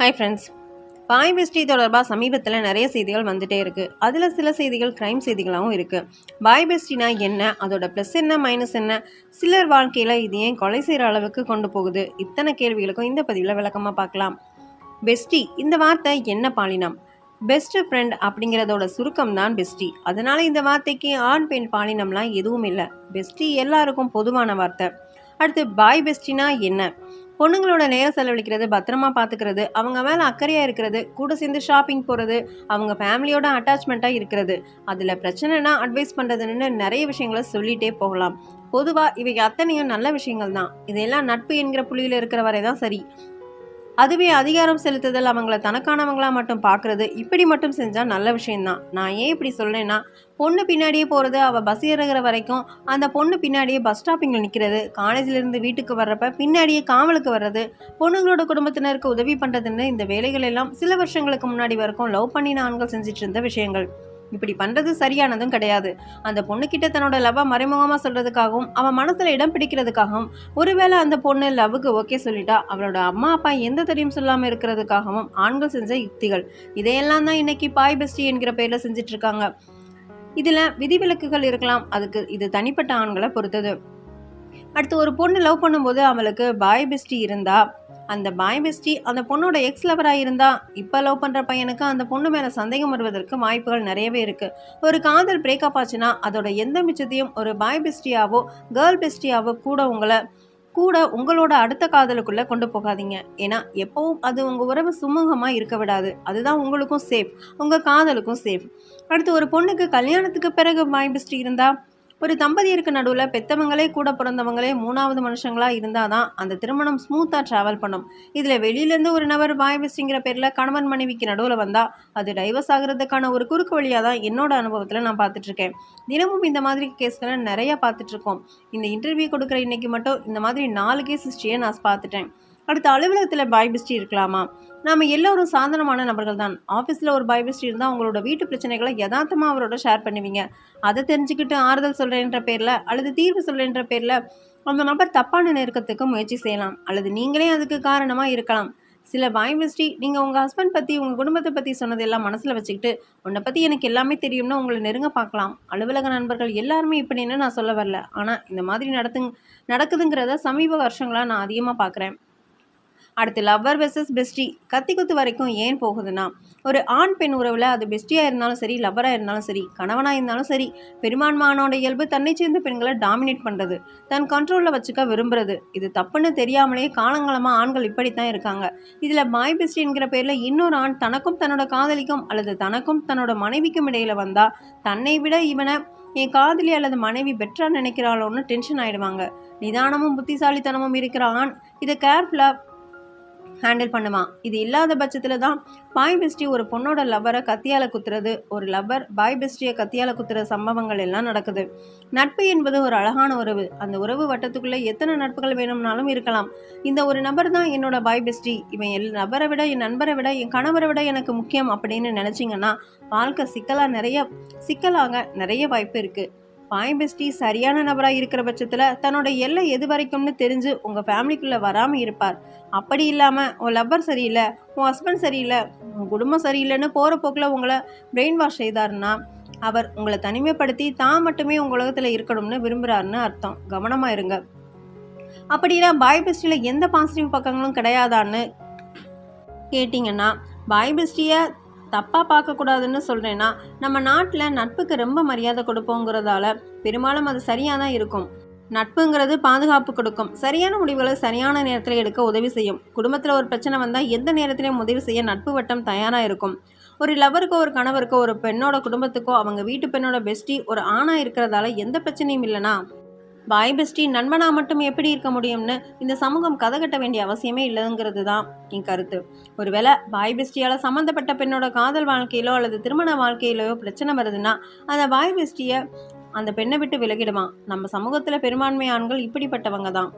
Hi friends boy bestie தொடர்பாக சமீபத்தில் நிறைய செய்திகள் வந்துட்டே இருக்குது அதில் சில செய்திகள் க்ரைம் செய்திகளாகவும் இருக்குது பாய் பெஸ்டினா என்ன? அதோட ப்ளஸ் என்ன மைனஸ் என்ன? சிலர் வாழ்க்கையில் இது ஏன் கொலை செய்கிற அளவுக்கு கொண்டு போகுது? இத்தனை கேள்விகளுக்கும் இந்த பதிவில் விளக்கமாக பார்க்கலாம். பெஸ்டி இந்த வார்த்தை என்ன பாலினம்? பெஸ்ட் ஃப்ரெண்ட் அப்படிங்கிறதோட சுருக்கம் தான் பெஸ்டி. அதனால் இந்த வார்த்தைக்கு ஆண் பெண் பாலினம்லாம் எதுவும் இல்லை. பெஸ்டி எல்லாருக்கும் பொதுவான வார்த்தை. அடுத்து பாய் பெஸ்டினா என்ன? பொண்ணுங்களோட நேரம் செலவழிக்கிறது பத்திரமா பார்த்துக்கிறது அவங்க மேலே அக்கறையாக இருக்கிறது கூட சேர்ந்து ஷாப்பிங் போகிறது அவங்க ஃபேமிலியோட அட்டாச்மெண்ட்டாக இருக்கிறது. அதில் பிரச்சனைனா அட்வைஸ் பண்ணுறதுன்னு நிறைய விஷயங்களை சொல்லிகிட்டே போகலாம். பொதுவாக இவை அத்தனையும் நல்ல விஷயங்கள் தான். இதெல்லாம் நட்பு என்கிற புள்ளியில் இருக்கிற வரை தான் சரி. அதுவே அதிகாரம் செலுத்துதல் அவங்கள தனக்கானவங்களா மட்டும் பார்க்குறது இப்படி மட்டும் செஞ்சால் நல்ல விஷயந்தான் நான் ஏன் இப்படி சொல்கிறேன்னா பொண்ணு பின்னாடியே போகிறது அவள் பஸ் ஏறுகிற வரைக்கும் அந்த பொண்ணு பின்னாடியே பஸ் ஸ்டாப்பிங்கில் நிற்கிறது காலேஜிலேருந்து வீட்டுக்கு வர்றப்ப பின்னாடியே காவலுக்கு வர்றது பொண்ணுங்களோட குடும்பத்தினருக்கு உதவி பண்ணுறதுன்னு இந்த வேலைகள் எல்லாம் சில வருஷங்களுக்கு முன்னாடி வரைக்கும் லவ் பண்ணின ஆண்கள் செஞ்சிட்டு இருந்த விஷயங்கள். இப்படி பண்ணுறது சரியானதும் கிடையாது. அந்த பொண்ணுக்கிட்ட தன்னோட லவ்வை மறைமுகமாக சொல்கிறதுக்காகவும் அவன் மனசில் இடம் பிடிக்கிறதுக்காகவும் ஒருவேளை அந்த பொண்ணு லவ்வுக்கு ஓகே சொல்லிட்டா அவளோட அம்மா அப்பா எந்த தெரியும் சொல்லாமல் இருக்கிறதுக்காகவும் ஆண்கள் செஞ்ச யுக்திகள். இதையெல்லாம் தான் இன்னைக்கு பாய் பெஸ்டி என்கிற பெயரில் செஞ்சிட்ருக்காங்க இதில் விதிவிலக்குகள் இருக்கலாம். அதுக்கு இது தனிப்பட்ட ஆண்களை பொறுத்தது. அடுத்து ஒரு பொண்ணு லவ் பண்ணும்போது அவளுக்கு பாய் பெஸ்டி இருந்தா அந்த பாய் பெஸ்டி அந்த பொண்ணோட எக்ஸ் லவராக இருந்தா இப்போ லவ் பண்ணுற பையனுக்கு அந்த பொண்ணு மேலே சந்தேகம் வருவதற்கு வாய்ப்புகள் நிறையவே இருக்குது ஒரு காதல் பிரேக்கப் ஆச்சுன்னா அதோட எந்த மிச்சத்தையும் ஒரு பாய் பெஸ்டியாவோ கேர்ள் பெஸ்டியாவோ கூட உங்களை கூட உங்களோட அடுத்த காதலுக்குள்ளே கொண்டு போகாதீங்க. ஏன்னா எப்பவும் அது உங்கள் உறவு சுமூகமாக இருக்க விடாது. அதுதான் உங்களுக்கும் சேஃப் உங்கள் காதலுக்கும் சேஃப் அடுத்து ஒரு பொண்ணுக்கு கல்யாணத்துக்கு பிறகு பாய் பெஸ்டி இருந்தால் ஒரு தம்பதியருக்கு நடுவில் பெத்தவங்களே கூட பிறந்தவங்களே மூணாவது மனுஷங்களாக இருந்தால் தான் அந்த திருமணம் ஸ்மூத்தாக ட்ராவல் பண்ணும். இதில் வெளியிலேருந்து ஒரு நபர் பாய் பெஸ்டிங்கிற பேரில் கணவன் மனைவிக்கு நடுவில் வந்தால் அது டைவர்ஸ் ஆகிறதுக்கான ஒரு குறுக்கு வழியாக தான் என்னோட அனுபவத்தில் நான் பார்த்துட்ருக்கேன் தினமும் இந்த மாதிரி கேஸ்களை நிறையா பார்த்துட்ருக்கோம் இந்த இன்டர்வியூ கொடுக்குற இன்னைக்கு மட்டும் இந்த மாதிரி நாலு கேஸ் ஹிஸ்ட்ரியை நான் பார்த்துட்டேன். அடுத்த அலுவலகத்தில் பாய் இருக்கலாமா? நாம் எல்லோரும் சாதனமான நபர்கள் தான் ஆஃபீஸில் ஒரு பாய் இருந்தால் உங்களோட வீட்டு பிரச்சனைகளை யதார்த்தமாக அவரோட ஷேர் பண்ணுவீங்க. அதை தெரிஞ்சுக்கிட்டு ஆறுதல் சொல்கிறேன்ற பேரில் அல்லது தீர்வு சொல்கிறேன்ற பேரில் அந்த நபர் தப்பான நெருக்கத்துக்கு முயற்சி செய்யலாம். அல்லது நீங்களே அதுக்கு காரணமாக இருக்கலாம். சில பாய் நீங்கள் உங்கள் ஹஸ்பண்ட் பற்றி உங்கள் குடும்பத்தை பற்றி சொன்னதெல்லாம் மனசில் வச்சுக்கிட்டு உன்னை பற்றி எனக்கு எல்லாமே தெரியும்னு உங்களை நெருங்க பார்க்கலாம். அலுவலக நண்பர்கள் எல்லாருமே இப்படின்னு நான் சொல்ல வரல. ஆனால் இந்த மாதிரி நடத்துங் நடக்குதுங்கிறத சமீப வருஷங்களாக நான் அதிகமாக பார்க்குறேன் அடுத்து லவ்வர் வெர்சஸ் பெஸ்டி கத்தி குத்து வரைக்கும் ஏன் போகுதுன்னா ஒரு ஆண் பெண் உறவில் அது பெஸ்டியாக இருந்தாலும் சரி லவ்வராக இருந்தாலும் சரி கணவனாக இருந்தாலும் சரி பெரும்பான்மையானோட இயல்பு தன்னை சேர்ந்த பெண்களை டாமினேட் பண்ணுறது தன் கண்ட்ரோலில் வச்சுக்க விரும்புறது. இது தப்புன்னு தெரியாமலே காலங்காலமாக ஆண்கள் இப்படித்தான் இருக்காங்க. இதில் பாய் பெஸ்டி என்கிற பேரில் இன்னொரு ஆண் தனக்கும் தன்னோட காதலிக்கும் அல்லது தனக்கும் தன்னோட மனைவிக்கும் இடையில் வந்தால் தன்னை விட இவனை என் காதலி அல்லது மனைவி பெற்றா நினைக்கிறாளோன்னு டென்ஷன் ஆயிடுவாங்க. நிதானமும் புத்திசாலித்தனமும் இருக்கிற ஆண் இதை கேர்ஃபுல்லாக ஹேண்டில் பண்ணுவான். இது இல்லாத பட்சத்தில் தான் பாய் பெஸ்டி ஒரு பொண்ணோட லவ்வரை கத்தியால் குத்துறது ஒரு லவ்வர் பாய் பெஸ்டியை கத்தியால் குத்துற சம்பவங்கள் எல்லாம் நடக்குது. நட்பு என்பது ஒரு அழகான உறவு. அந்த உறவு வட்டத்துக்குள்ளே எத்தனை நட்புகள் வேணும்னாலும் இருக்கலாம். இந்த ஒரு நபர் தான் என்னோட பாய் பெஸ்டி இவன் எல் நபரை விட என் நண்பரை விட என் கணவரை விட எனக்கு முக்கியம் அப்படின்னு நினச்சிங்கன்னா வாழ்க்கை சிக்கலாக நிறைய சிக்கலாக நிறைய வாய்ப்பு இருக்குது பாய் பெஸ்டி சரியான நபராக இருக்கிற பட்சத்தில் தன்னோட எல்லை எது வரைக்கும்னு தெரிஞ்சு உங்கள் ஃபேமிலிக்குள்ளே வராமல் இருப்பார். அப்படி இல்லாமல் உன் லவ்வர் சரியில்லை உன் ஹஸ்பண்ட் சரியில்லை உன் குடும்பம் சரியில்லைன்னு போகிற போக்கில் உங்களை பிரெயின் வாஷ் செய்தாருன்னா அவர் உங்களை தனிமைப்படுத்தி தான் மட்டுமே உங்கள் உலகத்தில் இருக்கணும்னு விரும்புகிறாருன்னு அர்த்தம். கவனமாக இருங்க. அப்படின்னா பாய் பெஸ்டியில் எந்த பாசிட்டிவ் பக்கங்களும் கிடையாதான்னு கேட்டிங்கன்னா பாய் பெஸ்டியை தப்பாக பார்க்கக்கூடாதுன்னு சொல்கிறேன்னா நம்ம நாட்டில் நட்புக்கு ரொம்ப மரியாதை கொடுப்போங்கிறதால பெரும்பாலும் அது சரியாக தான் இருக்கும். நட்புங்கிறது பாதுகாப்பு கொடுக்கும். சரியான முடிவுகளை சரியான நேரத்தில் எடுக்க உதவி செய்யும். குடும்பத்தில் ஒரு பிரச்சனை வந்தால் எந்த நேரத்திலையும் உதவி செய்ய நட்பு வட்டம் தயாராக இருக்கும். ஒரு லவருக்கோ ஒரு கணவருக்கோ ஒரு பெண்ணோட குடும்பத்துக்கோ அவங்க வீட்டு பெண்ணோட பெஸ்டி ஒரு ஆணாக இருக்கிறதால எந்த பிரச்சனையும் இல்லைனா பாய் பெஸ்டி நண்பனா மட்டும் எப்படி இருக்க முடியும்னு இந்த சமூகம் கதை கட்ட வேண்டிய அவசியமே இல்லைங்கிறது தான் என் கருத்து. ஒருவேளை பாய் பெஸ்டியால் சம்மந்தப்பட்ட பெண்ணோட காதல் வாழ்க்கையிலோ அல்லது திருமண வாழ்க்கையிலோ பிரச்சனை வருதுன்னா அந்த பாய் பெஸ்டியை அந்த பெண்ணை விட்டு விலகிடுமா நம்ம சமூகத்தில் பெரும்பான்மை ஆண்கள் இப்படிப்பட்டவங்க தான்